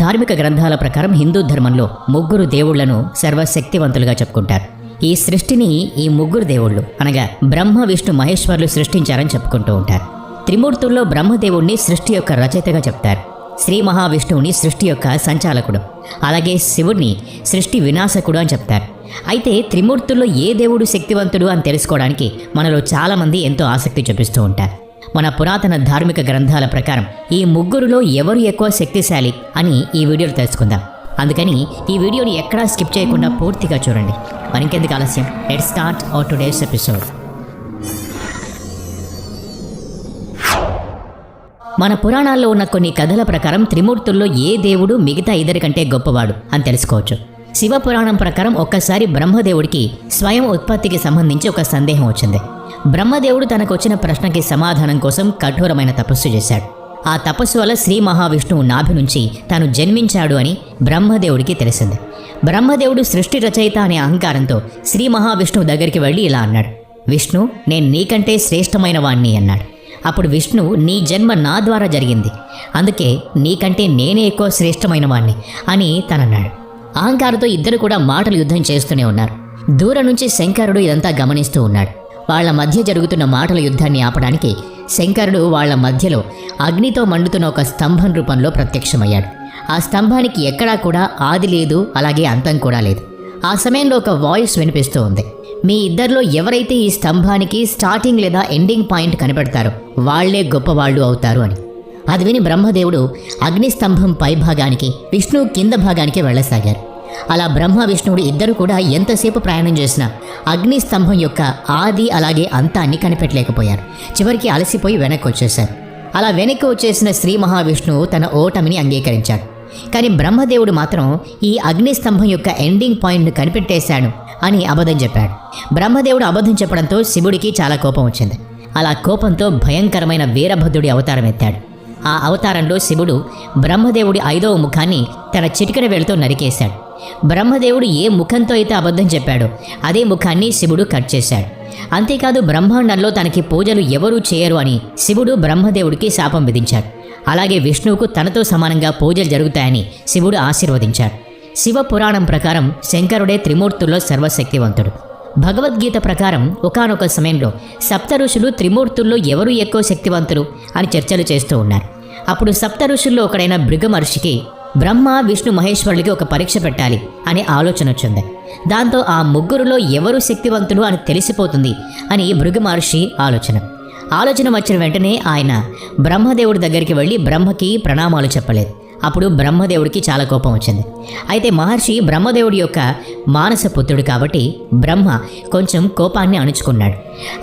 ధార్మిక గ్రంథాల ప్రకారం హిందూ ధర్మంలో ముగ్గురు దేవుళ్ళను సర్వశక్తివంతులుగా చెప్పుకుంటారు. ఈ సృష్టిని ఈ ముగ్గురు దేవుళ్ళు అనగా బ్రహ్మ విష్ణు మహేశ్వర్లు సృష్టించారని చెప్పుకుంటూ ఉంటారు. త్రిమూర్తుల్లో బ్రహ్మదేవుణ్ణి సృష్టి యొక్క రచయితగా చెప్తారు. శ్రీ మహావిష్ణువుని సృష్టి యొక్క సంచాలకుడు అలాగే శివుడిని సృష్టి వినాశకుడు అని చెప్తారు. అయితే త్రిమూర్తుల్లో ఏ దేవుడు శక్తివంతుడు అని తెలుసుకోవడానికి మనలో చాలామంది ఎంతో ఆసక్తి చూపిస్తూ ఉంటారు. మన పురాతన ధార్మిక గ్రంథాల ప్రకారం ఈ ముగ్గురులో ఎవరు ఎక్కువ శక్తిశాలి అని ఈ వీడియోలో తెలుసుకుందాం. అందుకని ఈ వీడియోని ఎక్కడా స్కిప్ చేయకుండా పూర్తిగా చూడండి. మరింకెందుకు ఆలస్యం? Let start our today's episode మన పురాణాల్లో ఉన్న కొన్ని కథల ప్రకారం త్రిమూర్తుల్లో ఏ దేవుడు మిగతా ఇద్దరి కంటే గొప్పవాడు అని తెలుసుకోవచ్చు. శివ పురాణం ప్రకారం ఒక్కసారి బ్రహ్మదేవుడికి స్వయం ఉత్పత్తికి సంబంధించి ఒక సందేహం వచ్చింది. బ్రహ్మదేవుడు తనకు వచ్చిన ప్రశ్నకి సమాధానం కోసం కఠోరమైన తపస్సు చేశాడు. ఆ తపస్సు వల్ల శ్రీ మహావిష్ణువు నాభి నుంచి తాను జన్మించాడు అని బ్రహ్మదేవుడికి తెలిసింది. బ్రహ్మదేవుడు సృష్టి రచయిత అనే అహంకారంతో శ్రీ మహావిష్ణువు దగ్గరికి వెళ్ళి ఇలా అన్నాడు. విష్ణు నేను నీకంటే శ్రేష్టమైన వాణ్ణి అన్నాడు. అప్పుడు విష్ణు నీ జన్మ నా ద్వారా జరిగింది. అందుకే నీకంటే నేనే ఎక్కువ శ్రేష్టమైన వాణ్ణి అని తనన్నాడు. అహంకారంతో ఇద్దరు కూడా మాటలు యుద్ధం చేస్తూనే ఉన్నారు. దూరం నుంచి శంకరుడు ఇదంతా గమనిస్తూ ఉన్నాడు. వాళ్ళ మధ్య జరుగుతున్న మాటల యుద్ధాన్ని ఆపడానికి శంకరుడు వాళ్ళ మధ్యలో అగ్నితో మండుతున్న ఒక స్తంభం రూపంలో ప్రత్యక్షమయ్యాడు. ఆ స్తంభానికి ఎక్కడా కూడా ఆది లేదు అలాగే అంతం కూడా లేదు. ఆ సమయంలో ఒక వాయిస్ వినిపిస్తూ ఉంది. మీ ఇద్దరిలో ఎవరైతే ఈ స్తంభానికి స్టార్టింగ్ లేదా ఎండింగ్ పాయింట్ కనిపెడతారో వాళ్ళే గొప్పవాళ్ళు అవుతారు అని. అది విని బ్రహ్మదేవుడు అగ్నిస్తంభం పై భాగానికి విష్ణువు కింద భాగానికి వెళ్ళసాగారు. అలా బ్రహ్మ విష్ణువుడు ఇద్దరు కూడా ఎంతసేపు ప్రయాణం చేసినా అగ్ని స్తంభం యొక్క ఆది అలాగే అంతాన్ని కనిపెట్టలేకపోయారు. చివరికి అలసిపోయి వెనక్కి వచ్చేశారు. అలా వెనక్కి వచ్చేసిన శ్రీ మహావిష్ణువు తన ఓటమిని అంగీకరించాడు. కానీ బ్రహ్మదేవుడు మాత్రం ఈ అగ్ని స్తంభం యొక్క ఎండింగ్ పాయింట్ను కనిపెట్టేశాడు అని అబద్ధం చెప్పాడు. బ్రహ్మదేవుడు అబద్ధం చెప్పడంతో శివుడికి చాలా కోపం వచ్చింది. అలా కోపంతో భయంకరమైన వీరభద్రుడి అవతారం ఎత్తాడు. ఆ అవతారంలో శివుడు బ్రహ్మదేవుడి ఐదవ ముఖాన్ని తన చిటికెడ వెళుతూ నరికేశాడు. బ్రహ్మదేవుడు ఏ ముఖంతో అయితే అబద్ధం చెప్పాడో అదే ముఖాన్ని శివుడు కట్ చేశాడు. అంతేకాదు బ్రహ్మాండంలో తనకి పూజలు ఎవరూ చేయరు అని శివుడు బ్రహ్మదేవుడికి శాపం విధించాడు. అలాగే విష్ణువుకు తనతో సమానంగా పూజలు జరుగుతాయని శివుడు ఆశీర్వదించాడు. శివ పురాణం ప్రకారం శంకరుడే త్రిమూర్తుల్లో సర్వశక్తివంతుడు. భగవద్గీత ప్రకారం ఒకానొక సమయంలో సప్త ఋషులు త్రిమూర్తుల్లో ఎవరు ఎక్కువ శక్తివంతులు అని చర్చలు చేస్తూ ఉన్నారు. అప్పుడు సప్త ఋషుల్లో ఒకడైన భృగ మహర్షికి బ్రహ్మ విష్ణు మహేశ్వరులకి ఒక పరీక్ష పెట్టాలి అనే ఆలోచన వచ్చింది. దాంతో ఆ ముగ్గురులో ఎవరు శక్తివంతులు అని తెలిసిపోతుంది అని మృగ మహర్షి ఆలోచన. ఆలోచన వచ్చిన వెంటనే ఆయన బ్రహ్మదేవుడి దగ్గరికి వెళ్ళి బ్రహ్మకి ప్రణామాలు చెప్పలేదు. అప్పుడు బ్రహ్మదేవుడికి చాలా కోపం వచ్చింది. అయితే మహర్షి బ్రహ్మదేవుడి యొక్క మానస పుత్రుడు కాబట్టి బ్రహ్మ కొంచెం కోపాన్ని అణుచుకున్నాడు.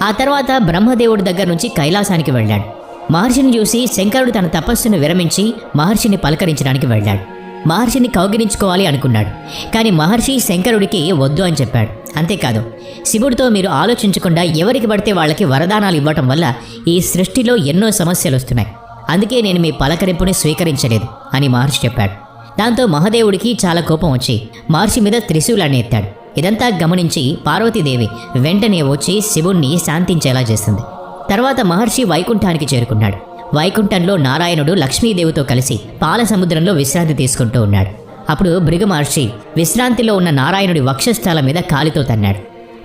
ఆ తర్వాత బ్రహ్మదేవుడి దగ్గర నుంచి కైలాసానికి వెళ్ళాడు. మహర్షిని చూసి శంకరుడు తన తపస్సును విరమించి మహర్షిని పలకరించడానికి వెళ్ళాడు. మహర్షిని కౌగిలించుకోవాలి అనుకున్నాడు. కానీ మహర్షి శంకరుడికి వద్దు అని చెప్పాడు. అంతేకాదు శివుడితో మీరు ఆలోచించకుండా ఎవరికి పడితే వాళ్ళకి వరదానాలు ఇవ్వటం వల్ల ఈ సృష్టిలో ఎన్నో సమస్యలు వస్తున్నాయి. అందుకే నేను మీ పలకరింపుని స్వీకరించలేదు అని మహర్షి చెప్పాడు. దాంతో మహదేవుడికి చాలా కోపం వచ్చి మహర్షి మీద త్రిశూలాన్ని ఎత్తాడు. ఇదంతా గమనించి పార్వతీదేవి వెంటనే వచ్చి శివుణ్ణి శాంతించేలా చేసింది తర్వాత మహర్షి వైకుంఠానికి చేరుకున్నాడు. వైకుంఠంలో నారాయణుడు లక్ష్మీదేవితో కలిసి పాల సముద్రంలో విశ్రాంతి తీసుకుంటూ ఉన్నాడు. అప్పుడు భృగ మహర్షి విశ్రాంతిలో ఉన్న నారాయణుడి వక్షస్థలం మీద కాలితో తన్నాడు.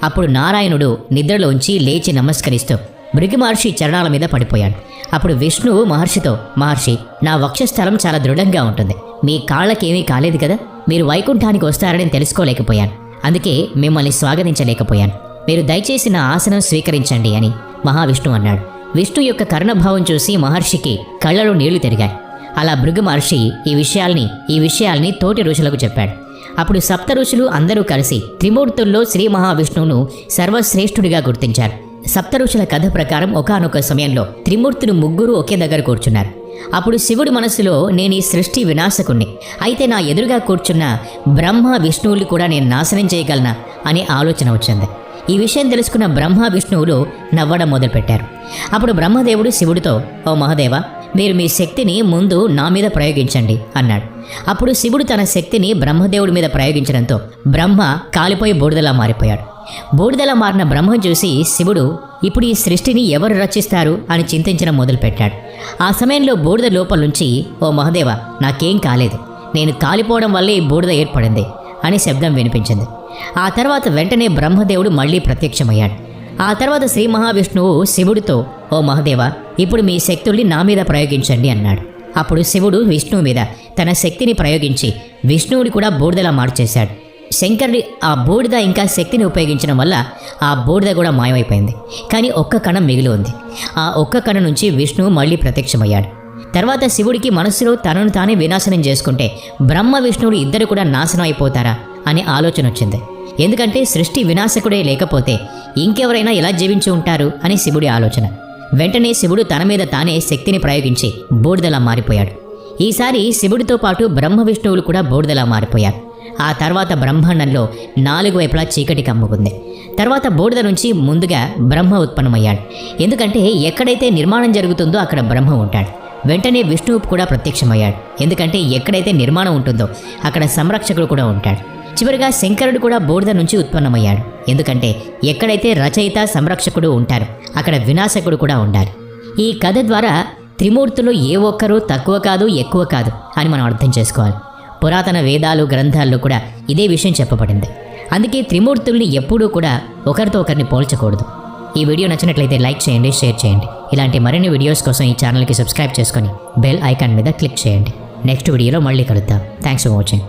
అప్పుడు నారాయణుడు నిద్రలోంచి లేచి నమస్కరిస్తూ భృగ మహర్షి చరణాల మీద పడిపోయాడు. అప్పుడు విష్ణువు మహర్షితో మహర్షి నా వక్షస్థలం చాలా దృఢంగా ఉంటుంది. మీ కాళ్ళకేమీ కాలేదు కదా? మీరు వైకుంఠానికి వస్తారని తెలుసుకోలేకపోయాను. అందుకే మిమ్మల్ని స్వాగతించలేకపోయాను. మీరు దయచేసి నా ఆసనం స్వీకరించండి అని మహావిష్ణువు అన్నాడు. విష్ణు యొక్క కరుణభావం చూసి మహర్షికి కళ్ళలో నీళ్ళు తిరిగాయి. అలా భృగు మహర్షి ఈ విషయాల్ని ఈ విషయాల్ని తోటి ఋషులకు చెప్పాడు. అప్పుడు సప్త ఋషులు అందరూ కలిసి త్రిమూర్తుల్లో శ్రీ మహావిష్ణువును సర్వశ్రేష్ఠుడిగా గుర్తించారు. సప్త ఋషుల కథ ప్రకారం ఒకానొక సమయంలో త్రిమూర్తులు ముగ్గురు ఒకే దగ్గర కూర్చున్నారు. అప్పుడు శివుడి మనసులో నేను ఈ సృష్టి వినాశకుణ్ణి. అయితే నా ఎదురుగా కూర్చున్న బ్రహ్మ విష్ణువులు కూడా నేను నాశనం చేయగలనా అనే ఆలోచన వచ్చింది. ఈ విషయం తెలుసుకున్న బ్రహ్మ విష్ణువులు నవ్వడం మొదలుపెట్టారు. అప్పుడు బ్రహ్మదేవుడు శివుడితో ఓ మహాదేవ మీరు మీ శక్తిని ముందు నా మీద ప్రయోగించండి అన్నాడు. అప్పుడు శివుడు తన శక్తిని బ్రహ్మదేవుడి మీద ప్రయోగించడంతో బ్రహ్మ కాలిపోయి బూడిదలా మారిపోయాడు. బూడిదలా మారిన బ్రహ్మ చూసి శివుడు ఇప్పుడు ఈ సృష్టిని ఎవరు రచిస్తారు? అని చింతించడం మొదలుపెట్టాడు. ఆ సమయంలో బూడిద లోపల నుంచి ఓ మహదేవ నాకేం కాలేదు. నేను కాలిపోవడం వల్లే ఈ బూడిద ఏర్పడింది అని శబ్దం వినిపించింది. ఆ తర్వాత వెంటనే బ్రహ్మదేవుడు మళ్ళీ ప్రత్యక్షమయ్యాడు. ఆ తర్వాత శ్రీ మహావిష్ణువు శివుడితో ఓ మహదేవ ఇప్పుడు మీ శక్తుల్ని నా మీద ప్రయోగించండి అన్నాడు. అప్పుడు శివుడు విష్ణువు మీద తన శక్తిని ప్రయోగించి విష్ణువుని కూడా బూడిదలా మార్చేశాడు. శంకరుడి ఆ బూడిద ఇంకా శక్తిని ఉపయోగించడం వల్ల ఆ బూడిద కూడా మాయమైపోయింది. కానీ ఒక్క కణం మిగిలి ఉంది. ఆ ఒక్క కణం నుంచి విష్ణువు మళ్ళీ ప్రత్యక్షమయ్యాడు. తర్వాత శివుడికి మనస్సులో తనను తానే వినాశనం చేసుకుంటే బ్రహ్మ విష్ణువులు ఇద్దరు కూడా నాశనం అయిపోతారా? అనే ఆలోచన వచ్చింది. ఎందుకంటే సృష్టి వినాశకుడే లేకపోతే ఇంకెవరైనా ఎలా జీవించి ఉంటారు అని శివుడి ఆలోచన. వెంటనే శివుడు తన మీద తానే శక్తిని ప్రయోగించి బూడిదలా మారిపోయాడు. ఈసారి శివుడితో పాటు బ్రహ్మ విష్ణువులు కూడా బూడిదలా మారిపోయారు. ఆ తర్వాత బ్రహ్మాండంలో నాలుగు వైపులా చీకటి కమ్ముకుంది. తర్వాత బూడిద నుంచి ముందుగా బ్రహ్మ ఉత్పన్నమయ్యాడు. ఎందుకంటే ఎక్కడైతే నిర్మాణం జరుగుతుందో అక్కడ బ్రహ్మ ఉంటాడు. వెంటనే విష్ణువు కూడా ప్రత్యక్షమయ్యాడు. ఎందుకంటే ఎక్కడైతే నిర్మాణం ఉంటుందో అక్కడ సంరక్షకుడు కూడా ఉంటాడు. చివరిగా శంకరుడు కూడా బూడిద నుంచి ఉత్పన్నమయ్యాడు. ఎందుకంటే ఎక్కడైతే రచయిత సంరక్షకుడు ఉంటారు అక్కడ వినాశకుడు కూడా ఉండాలి. ఈ కథ ద్వారా త్రిమూర్తులు ఏ ఒక్కరూ తక్కువ కాదు ఎక్కువ కాదు అని మనం అర్థం చేసుకోవాలి. పురాతన వేదాలు గ్రంథాల్లో కూడా ఇదే విషయం చెప్పబడింది. అందుకే త్రిమూర్తుల్ని ఎప్పుడూ కూడా ఒకరితో ఒకరిని పోల్చకూడదు. ఈ వీడియో నచ్చినట్లయితే లైక్ చేయండి షేర్ చేయండి. ఇలాంటి మరిన్ని వీడియోస్ కోసం ఈ ఛానల్కి సబ్స్క్రైబ్ చేసుకొని బెల్ ఐకాన్ మీద క్లిక్ చేయండి. నెక్స్ట్ వీడియోలో మళ్ళీ కలుద్దాం. Thanks for watching.